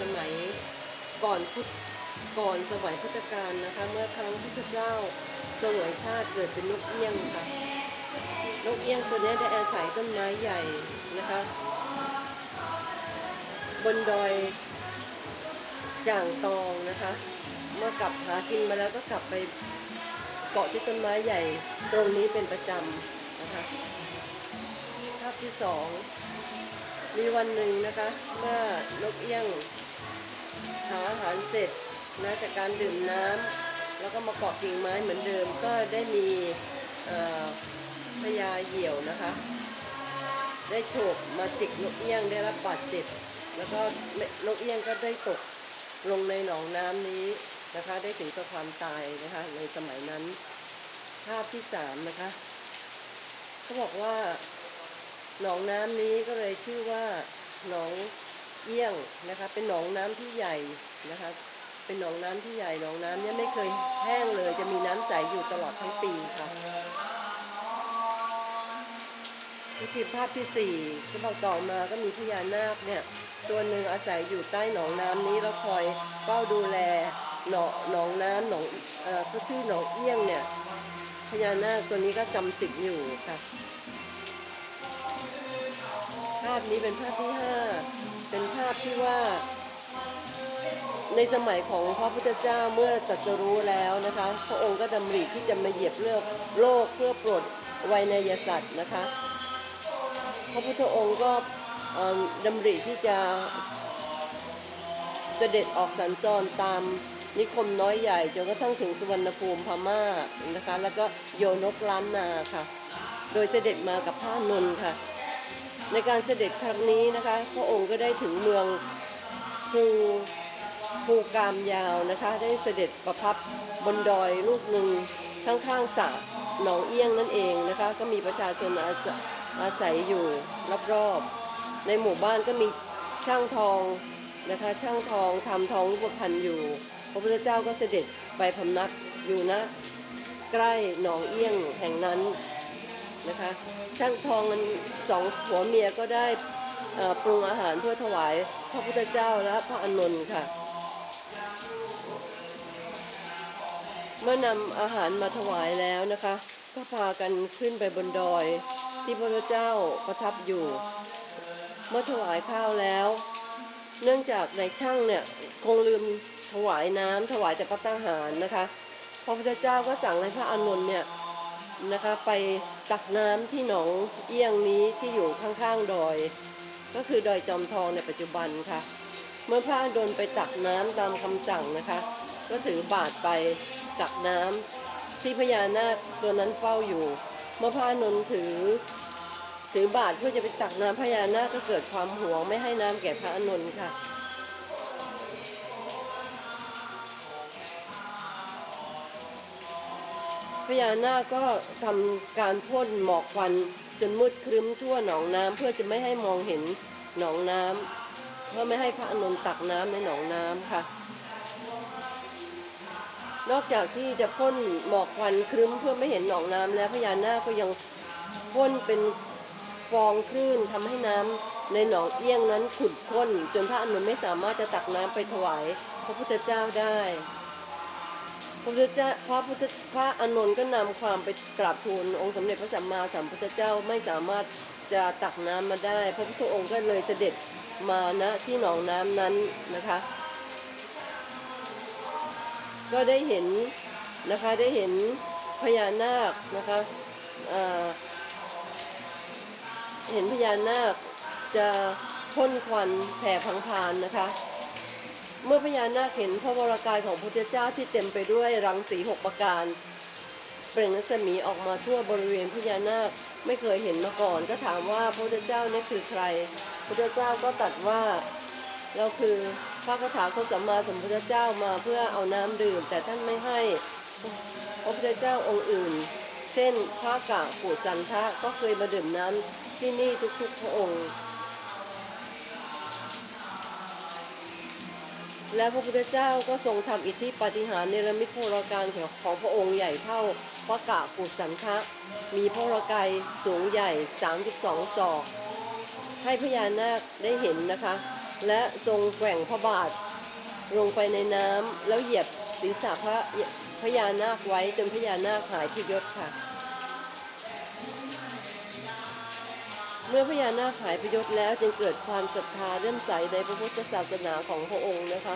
สมัยก่อนพุทธก่อนสมัยพุทธกาลนะคะ เมื่อครั้งพุทธเจ้าเสวยชาติเกิดเป็นนกเอี้ยงค่ะนกเอี้ยงตัวนี้ได้อาศัยต้นไม้ใหญ่นะคะ บนดอยจ่างตองนะคะ เมื่อกลับหากินมาแล้วก็กลับไปเกาะที่ต้นไม้ใหญ่ ตรงนี้เป็นประจำนะคะภาพที่สองมีวันหนึ่งนะคะ เมื่อนกเอี้ยง หาอาหารเสร็จนะจากการดื่มน้ำแล้วก็มาเกาะกิ่งไม้เหมือนเดิมก็ได้มีพญาเหยี่ยวนะคะ ได้โฉบมาจิกนกเอี้ยงได้รับบาดเจ็บแล้วก็นกเอี้ยงก็ได้ตกลงในหนองน้ำนี้นะคะ ได้ถึงกับความตายนะคะในสมัยนั้นภาพที่สามนะคะเขาบอกว่าหนองน้ำนี้ก็เลยชื่อว่าหนอง เอี้ยงนะคะ เป็นหนองน้ำที่ใหญ่นะคะ เป็นหนองน้ำที่ใหญ่หนองน้ำเนี่ยไม่เคยแห้งเลย จะมีน้ำใสอยู่ตลอดทั้งปีค่ะวิธีภาพที่สี่ก็บอกต่อมาก็มีพญานาคเนี่ยตัวหนึ่งอาศัยอยู่ใต้หนองน้ำนี้แล้วคอยเฝ้าดูแลหนองหนองน้ำหนองเอ่อก็ชื่อหนองเอี้ยงเนี่ยพญานาคตัวนี้ก็จำสิทธิ์อยู่ค่ะ ภาพนี้เป็นภาพที่ห้าาพที่ว่า ในสมัยของพระพุทธเจ้าเมื่อตรัสรู้แล้วนะคะ พระองค์ก็ดำริที่จะมาเหยียบเลือกโลกเพื่อปรดไวยนยสัตว์นะคะ พระพุทธองค์ก็ดำริที่จะเสด็จออกสัญจรตามนิคมน้อยใหญ่จนกระทั่งถึงสุวรรณภูมิพม่านะคะ แล้วก็โยนกล้านนาค่ะ โดยเสด็จมากับพระนนท์ค่ะ ในการเสด็จครั้งนี้นะคะ พระองค์ก็ได้ถึงเมืองภูภูกามยาวนะคะ ได้เสด็จประพับบนดอยลูกหนึ่งข้างๆสระหนองเอี้ยงนั่นเองนะคะ ก็มีประชาชนอาศัยอาศัยอยู่รอบๆในหมู่บ้านก็มีช่างทองนะคะ ช่างทองทำทองรูปพรรณอยู่ พระพุทธเจ้าก็เสด็จไปพำนักอยู่นะ ใกล้หนองเอี้ยงแห่งนั้น นะคะ ช่างทองมันสองผัวเมียก็ได้ปรุงอาหารเพื่อถวายพระพุทธเจ้าและพระอานนท์ค่ะ เมื่อนำอาหารมาถวายแล้วนะคะก็พากันขึ้นไปบนดอยที่พระพุทธเจ้าประทับอยู่ เมื่อถวายข้าวแล้ว เนื่องจากในช่างเนี่ยคงลืมถวายน้ำถวายแต่พระตาหารนะคะ พระพุทธเจ้าก็สั่งให้พระอานนท์เนี่ย นะคะไปตักน้ำที่หนองเอี้ยงนี้ที่อยู่ข้างๆดอย ก็คือดอยจอมทองในปัจจุบันค่ะ เมื่อพระอานไปตักน้ำตามคำสั่งนะคะ ก็ถือบาตรไปตักน้ำที่พญานาคตัวนั้นเฝ้าอยู่ เมื่อพระอานนท์ถือถือบาตรเพื่อจะไปตักน้ำพญานาคก็เกิดความหวงไม่ให้น้ำแก่พระอานนท์ค่ะ พญานาคก็ทำการพ่นหมอกควันจนมืดครึ้มทั่วหนองน้ำเพื่อจะไม่ให้มองเห็นหนองน้ำเพื่อไม่ให้พระอานนท์ตักน้ำในหนองน้ำค่ะ นอกจากที่จะพ่นหมอกควันครึ้มเพื่อไม่เห็นหนองน้ำแล้วพญานาคก็ยังพ่นเป็นฟองคลื่นทำให้น้ำในหนองเอี้ยงนั้นขุ่นข้น จนพระอานนท์ไม่สามารถจะตักน้ำไปถวายพระพุทธเจ้าได้ พระพุทธเจ้าพระพุทธพระอานนท์ก็นำความไปกราบทูลองค์สมเด็จพระสัมมาสัมพุทธเจ้าไม่สามารถจะตักน้ำมาได้ พระพุทธองค์ก็เลยเสด็จมาณที่หนองน้ำนั้นนะคะ ก็ได้เห็นนะคะได้เห็นพญานาคนะคะเเห็นพญานาคจะพ่นควันแผ่พังพานนะคะ เมื่อพญานาคเห็นพระวรากายของพระพุทธเจ้าที่เต็มไปด้วยรังสีหกประการ เปล่งรัศมีออกมาทั่วบริเวณพญานาคไม่เคยเห็นมาก่อน ก็ถามว่าพระพุทธเจ้านี่คือใคร พระพุทธเจ้าก็ตรัสว่าเราคือพระคาถาโคสัมมาสัมพุทธเจ้ามาเพื่อเอาน้ำดื่ม แต่ท่านไม่ให้พระพุทธเจ้าองค์อื่น เช่นพระกะปุสันทะก็เคยมาดื่มน้ำที่นี่ทุกๆพระองค์ และพระพุทธเจ้าก็ทรงทำอิทธิปาฏิหาริย์เนรมิตพระการของของพระองค์ใหญ่เท่าพระกะปุสันทะมีพระกายสูงใหญ่ 32 ศอก ให้พญานาคได้เห็นนะคะ และทรงแกว่งพระบาท ลงไปในน้ำแล้วเหยียบศีรษะพระพญานาคไว้จนพญานาคหายพยศค่ะ เมื่อพญานาคหายพยศแล้วจึงเกิดความศรัทธาเริ่มใสในพระพุทธศาสนาของพระองค์นะคะ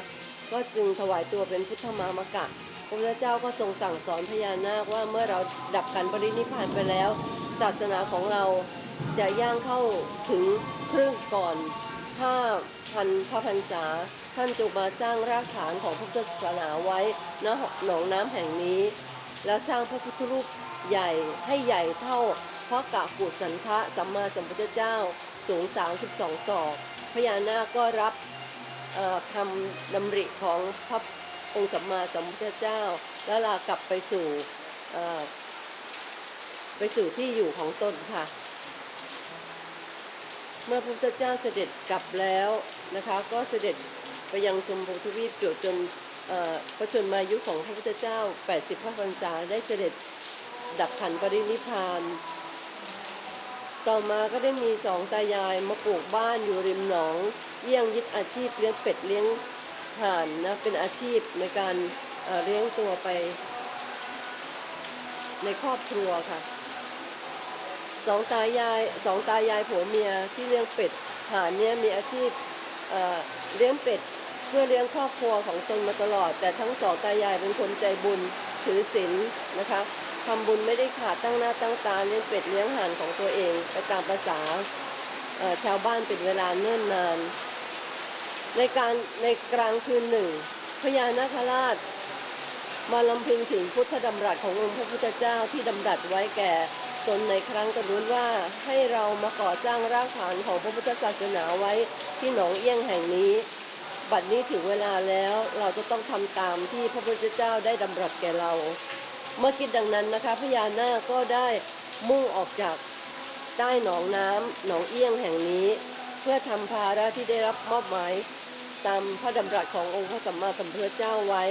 ก็จึงถวายตัวเป็นพุทธมามกะพระพุทธเจ้าก็ทรงสั่งสอนพญานาคว่าเมื่อเราดับขันปรินิพพานไปแล้ว ศาสนาของเราจะย่างเข้าถึงครึ่งก่อนห้าพันพระพรรษา ท่านจงมาสร้างรากฐานของพระพุทธศาสนาไว้ณหนองน้ำแห่งนี้ แล้วสร้างพระพุทธรูปใหญ่ให้ใหญ่เท่า พระกะกุสันทะสัมมาสัมพุทธเจ้าสูง 32 ศอกพญานาคก็รับคำดำริของพระองค์สัมมาสัมพุทธเจ้า แล้วลากลับไปสู่ไปสู่ที่อยู่ของตนค่ะ เมื่อพระพุทธเจ้าเสด็จกลับแล้วนะคะ ก็เสด็จไปยังชมพูทวีปจจนพระชนมายุของพระพุทธเจ้า 80 พระพรรษาได้เสด็จดับขันปรินิพาน ต่อมาก็ได้มีสองตายายมาปลูกบ้านอยู่ริมหนอง เยี่ยงยึดอาชีพเลี้ยงเป็ดเลี้ยงห่านนะเป็นอาชีพในการเอ่อเลี้ยงตัวไป ในครอบครัวค่ะสองตายายสองตายายผัวเมียที่เลี้ยงเป็ดห่านเนี่ยมีอาชีพเเลี้ยงเป็ดเพื่อเลี้ยงครอบครัวของตนมาตลอด แต่ทั้งสองตายายเป็นคนใจบุญถือศีลนะคะ ทำบุญไม่ได้ขาดตั้งหน้าตั้งตาเลี้ยงเป็ดเลี้ยงห่านของตัวเองไปตามภาษาชาวบ้านเป็นเวลาเนิ่นนาน ในการในกลางคืนหนึ่งพญานาคราช มาลำพึงถึงพุทธดำรัสขององค์พระพุทธเจ้าที่ดำรัสไว้แก่ตนในครั้งกระนู้นว่าให้เรามาก่อสร้างรากฐานของพระพุทธศาสนาไว้ที่หนองเอี้ยงแห่งนี้ บัดนี้ถึงเวลาแล้วเราจะต้องทำตามที่พระพุทธเจ้าได้ดำรัสแก่เรา เมื่อคิดดังนั้นนะคะพญานาคก็ได้มุ่งออกจากใต้หนองน้ำหนองเอี้ยงแห่งนี้ เพื่อทำภาระที่ได้รับมอบหมายตามพระดำรัสขององค์พระสัมมาสัมพุทธเจ้าไว้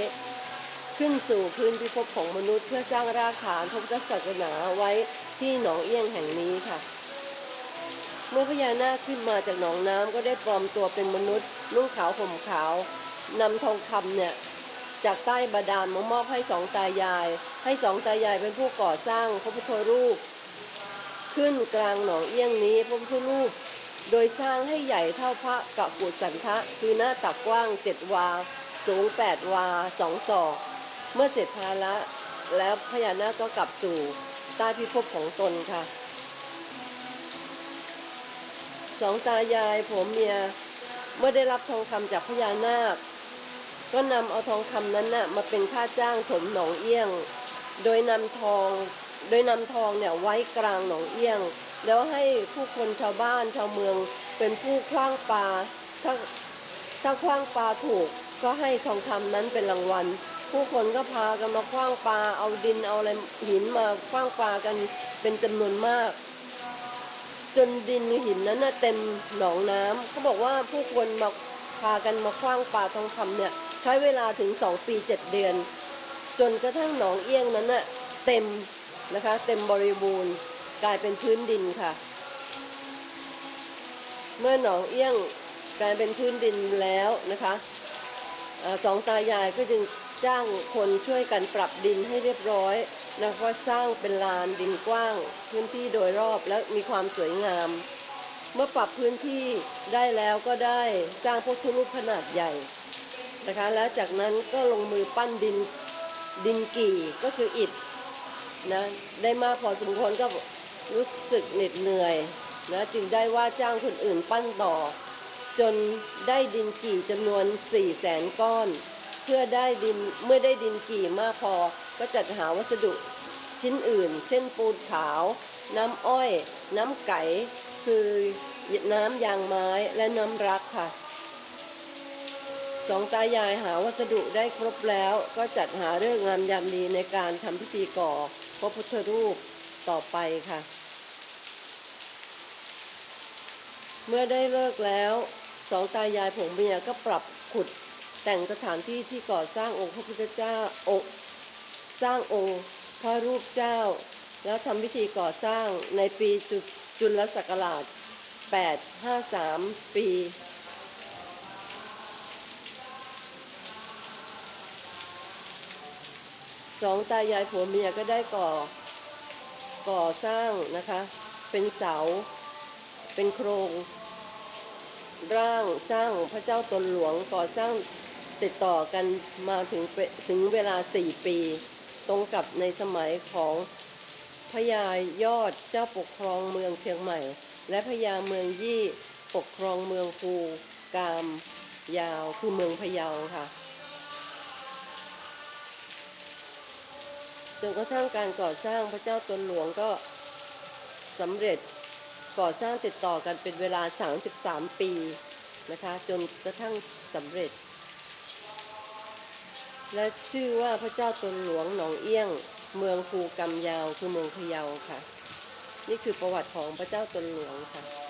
ขึ้นสู่พื้นพิภพของมนุษย์ เพื่อสร้างรากฐานพระพุทธศาสนาไว้ที่หนองเอี้ยงแห่งนี้ค่ะ เมื่อพญานาคขึ้นมาจากหนองน้ำก็ได้ปลอมตัวเป็นมนุษย์นุ่งขาวห่มขาว นำทองคำเนี่ย จากใต้บาดาลมามอบให้สองตายาย ให้สองตายายเป็นผู้ก่อสร้างพระพุทธรูป ขึ้นกลางหนองเอี้ยงนี้พระพุทธรูป โดยสร้างให้ใหญ่เท่าพระกะกุสันทะคือหน้าตักกว้างเจ็ดวา สูงแปดวาสองศอก เมื่อเสร็จภาระแล้วพญานาคก็กลับสู่ใต้พิภพของตนค่ะ สองตายายผัวเมียเมื่อได้รับทองคำจากพญานาค ก็นำเอาทองคำนั้นน่ะมาเป็นค่าจ้างถมหนองเอี้ยง โดยนำทอง โดยนำทองเนี่ยไว้กลางหนองเอี้ยง แล้วให้ผู้คนชาวบ้านชาวเมืองเป็นผู้คว้างปลาถ้าถ้าคว้างปลาถูกก็ให้ทองคำนั้นเป็นรางวัล ผู้คนก็พากันมาคว้างปลาเอาดินเอาอะไรหินมาคว้างปลากันเป็นจำนวนมากจนดินหินนั้นน่ะเต็มหนองน้ำเขาบอกว่าผู้คนมาพากันมาคว้างปลาทองคำเนี่ย ใช้เวลาถึงสองปีเจ็ดเดือน จนกระทั่งหนองเอี้ยงนั้นน่ะเต็มนะคะเต็มบริบูรณ์กลายเป็นพื้นดินค่ะ เมื่อหนองเอี้ยงกลายเป็นพื้นดินแล้วนะคะสองตายายก็จึงจ้างคนช่วยกันปรับดินให้เรียบร้อยแล้วก็สร้างเป็นลานดินกว้าง พื้นที่โดยรอบและมีความสวยงาม เมื่อปรับพื้นที่ได้แล้วก็ได้สร้างพระพุทธรูปขนาดใหญ่ นะคะ แล้วจากนั้นก็ลงมือปั้นดินดินกี่ก็คืออิฐนะได้มากพอสมควรก็รู้สึกเหน็ดเหนื่อยนะจึงได้ว่าจ้างคนอื่นปั้นต่อ จนได้ดินกี่จำนวน4ี่แสนก้อน เพื่อได้ดินเมื่อได้ดินกี่มากพอก็จัดหาวัสดุชิ้นอื่น เช่นปูนขาว น้ำอ้อย น้ำไก่ คือน้ำยางไม้และน้ำรักค่ะ สองตายายหาวัสดุได้ครบแล้วก็จัดหาเรื่องงามยามดีในการทำพิธีก่อพระพุทธรูปต่อไปค่ะ เมื่อได้เลิกแล้วสองตายายผงเมียก็ปรับขุดแต่งสถานที่ที่ก่อสร้างองค์พระพุทธเจ้าองค์สร้างองค์พระรูปเจ้า แล้วทำพิธีก่อสร้างในปีจุจุลศักราช853 ปี สองตายายผัวเมียก็ได้ก่อ ก่อสร้างนะคะ เป็นเสา เป็นโครง ร่างสร้างพระเจ้าตนหลวงก่อสร้างติดต่อกันมาถึงเปถึงเวลาสี่ปี ตรงกับในสมัยของพญายอดเจ้าปกครองเมืองเชียงใหม่ และพญาเมืองยี่ปกครองเมืองภูกามยาวคือเมืองพะเยาค่ะ จนกระทั่งการก่อสร้างพระเจ้าตนหลวงก็สำเร็จก่อสร้างติดต่อกันเป็นเวลา 33 ปีนะคะจนกระทั่งสำเร็จ และชื่อว่าพระเจ้าตนหลวงหนองเอี้ยง เมืองภูกำยาวคือเมืองพะเยาค่ะ นี่คือประวัติของพระเจ้าตนหลวงค่ะ